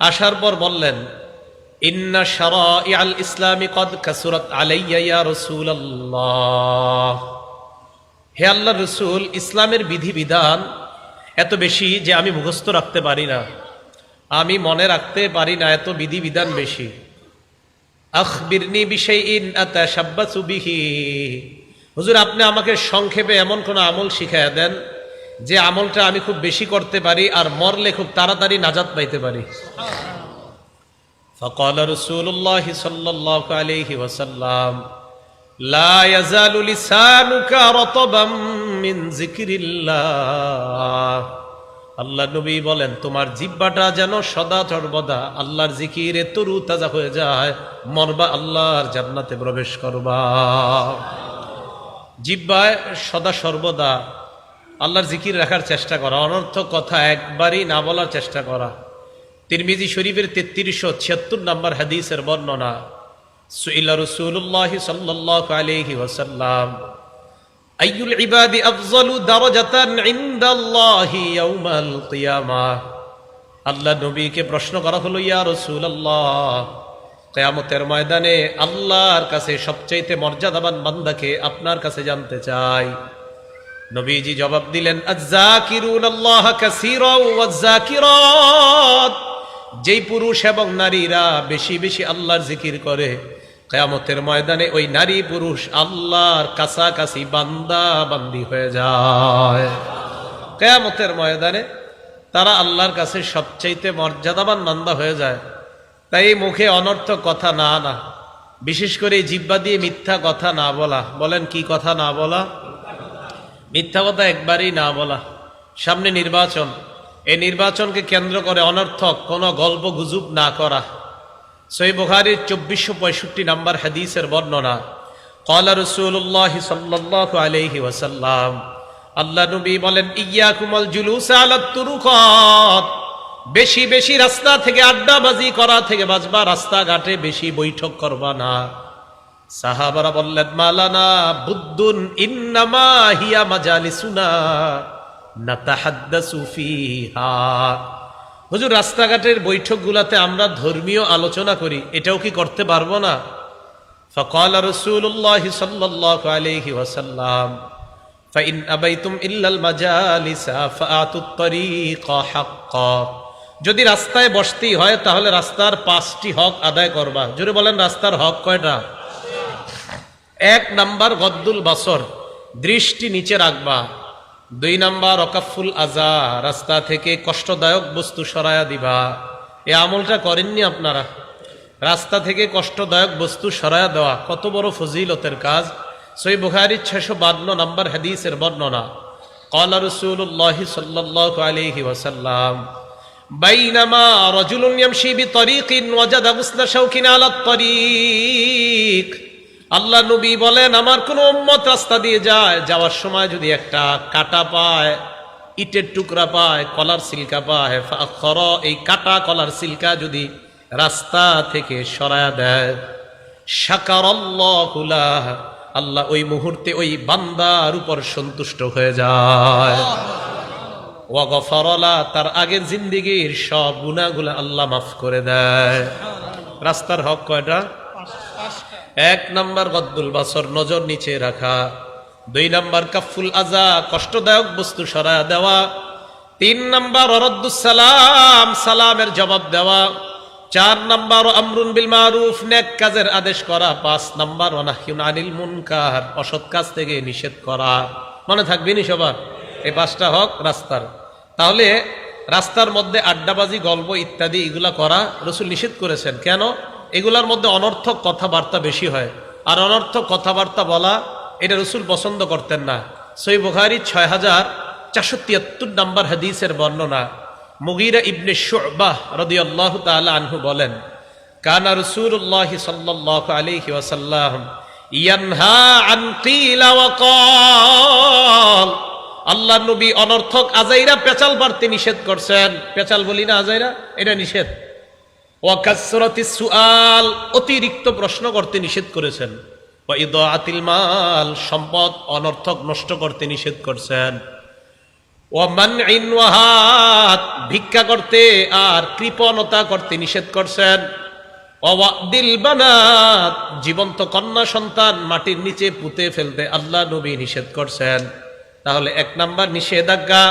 আসার পর বললেন, ইন্না শারাইআল ইসলামি কদ কাসুরাত আলাইয়া ইয়া রাসূলুল্লাহ। হে আল্লাহ রসুল, ইসলামের বিধিবিধান এত বেশি যে আমি মুখস্থ রাখতে পারি না। আমি মনে রাখতে পারি না এত বিধিবিধান বেশি। আখবিরনি বিশাইইন আতাশাব্বাসু বিহি। হুজুর, আপনি আমাকে সংক্ষেপে এমন কোন আমল শিখাইয়া দেন যে আমলটা আমি খুব বেশি করতে পারি আর মরলে খুব তাড়াতাড়ি নাজাত পাইতে পারি فقال رسول الله صلى الله عليه وسلم لا يزال لسانك رطبا من ذكر الله আল্লাহ নবী বলেন তোমার জিব্বাটা যেন সদা সর্বদা আল্লাহর জিকিরে তরু তাজা হয়ে যায় মরবা আল্লাহর জান্নাতে প্রবেশ করবা জিব্বায় সদা সর্বদা আল্লাহর জিকির রাখার চেষ্টা করা অনর্থক কথা একবারই না বলার চেষ্টা করা। তিরমিজি শরীফের তেত্রিশশো ছিয়াত্তর নম্বর হাদিসের বর্ণনা ইবাদি আল্লাহ নবীকে প্রশ্ন করা হলো, ইয়া ময়দানে আল্লাহর কাছে সবচাইতে মর্যাদাবান বান্দাকে আপনার কাছে জানতে চাই। নবীজি জবাব দিলেন যেই পুরুষ এবং নারীরা বেশি বেশি আল্লাহর জিকির করে, কেয়ামতের ময়দানে ওই নারী পুরুষ আল্লাহর কাছাকাছি বান্দা বান্দি হয়ে যায়। কেয়ামতের ময়দানে তারা আল্লাহর কাছে সবচাইতে মর্যাদাবান বান্দা হয়ে যায়। তাই মুখে অনর্থক কথা না না, বিশেষ করে জিব্বা দিয়ে মিথ্যা কথা না বলা। বলেন, কি কথা না বলা? মিথ্যা কথা একবারই না বলা। সামনে নির্বাচন। এই নির্বাচনকে কেন্দ্র করে অনর্থক কোনো গল্প গুজব না করা। সই বুখারির চব্বিশশো পঁয়ষট্টি নম্বর হাদিসের বর্ণনা কলা রসুল্লাহ সাল্লাহ আলহি ওয়াসাল্লাম। আল্লাহ নবী বলেন ইয়া কুমল জুলুস আলাত্তুরুকত বেশি বেশি রাস্তা থেকে আড্ডাবাজি করা থেকে বাজবা রাস্তাঘাটে বেশি বৈঠক করবা না। সাহাবারা বললেন মালানা বুদ্দুন ইন্নামা হিয়া মাজালিসুনা নাতাহাদ্দাসু ফিহা হুজুর রাস্তাঘাটের বৈঠকগুলোতে আমরা ধর্মীয় আলোচনা করি এটাও কি করতে পারবো না فقال رسول الله صلى الله عليه وسلم فإن أبيتم إلا المجالس فآتوا الطريق حقا যদি রাস্তায় বসতেই হয় তাহলে রাস্তার পাঁচটি হক আদায় করবা জোরে বলেন রাস্তার হক কয়টা এক নাম্বার গদ্দুল বাসর দৃষ্টি নিচে রাখবা দুই নাম্বার অকাফুল আজা রাস্তা থেকে কষ্টদায়ক বস্তু সরায়া দিবা এ আমলটা করেননি আপনারা রাস্তা থেকে কষ্টদায়ক বস্তু সরায়া দেওয়া কত বড় ফজিলতের কাজ সই বুখারির ছশো বান্ন নম্বর হাদিসের বর্ণনা قال رسول الله صلى الله عليه وسلم بينما رجل يمشي بطريق وجد غصن شوك على الطريق আল্লাহ নবী বলেন, আমার কোন উম্মত রাস্তা দিয়ে যায়, যাওয়ার সময় যদি একটা কাটা পায়, ইটের টুকরা পায়, কলার সিলকা পায় খর এই কাটা কলার সিলকা যদি রাস্তা থেকে সরায়া দেয় সাকার আল্লাহ ওই মুহূর্তে ওই বান্দার উপর সন্তুষ্ট হয়ে যায়। ওয়াগফরলা তার আগের জিন্দিগির সব গুণাগুলা আল্লাহ মাফ করে দেয়। রাস্তার হক কয়টা? এক নাম্বার গদ্দুল বাসর নজর নিচে রাখা। দুই নাম্বার কাফুল আজা, কষ্টদায়ক বস্তু সরা দেওয়া। তিন নাম্বার অরদ্দুসালাম সালামের জবাব দেওয়া। চার নাম্বার আমরুন বিল মারুফ, নেক কাজের আদেশ করা। পাঁচ নাম্বার অনাহিউন আনিল মুনকার, অসৎ কাজ থেকে নিষেধ করা। মনে থাকবে নি সবার? এই পাঁচটা হক রাস্তার। তাহলে রাস্তার মধ্যে আড্ডাবাজি, গল্প ইত্যাদি এগুলা করা রসুল নিষেধ করেছেন। কেন? এগুলার মধ্যে অনর্থক কথাবার্তা বেশি হয়। আর অনর্থক কথাবার্তা বলা, এটা রসুল পছন্দ করতেন না। সই বুখারি ছয় হাজার চারশো তিয়াত্তর নম্বর হাদিসের বর্ণনা। মুগিরা ইবনে শুবাহ রদি আল্লাহ তালা আনহু বলেন, কানা রসুল্লাহ সাল্লাহ আলহি ওয়াসাল্লাম আল্লাহ নবী অনর্থক আজাইরা পেচাল পারতে নিষেধ করছেন। পেচাল বলি না আজাইরা, এটা নিষেধ। ওয়াকাসরতি সুআল, অতিরিক্ত প্রশ্ন করতে নিষেধ করেছেন। আতিল মাল, সম্পদ অনর্থক নষ্ট করতে নিষেধ করছেন। ওয়াহাত ভিক্ষা করতে আর কৃপণতা করতে নিষেধ করছেন। অওয়াদিল বানাত, জীবন্ত কন্যা সন্তান মাটির নিচে পুঁতে ফেলতে আল্লাহ নবী নিষেধ করছেন। তাহলে এক নাম্বার নিষেধাজ্ঞা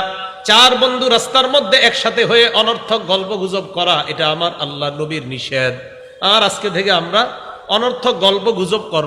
চার বন্ধু রাস্তার মধ্যে একসাথে হয়ে অনর্থক গল্প গুজব করা, এটা আমার আল্লাহ নবীর নিষেধ। আর আজকে থেকে আমরা অনর্থক গল্প গুজব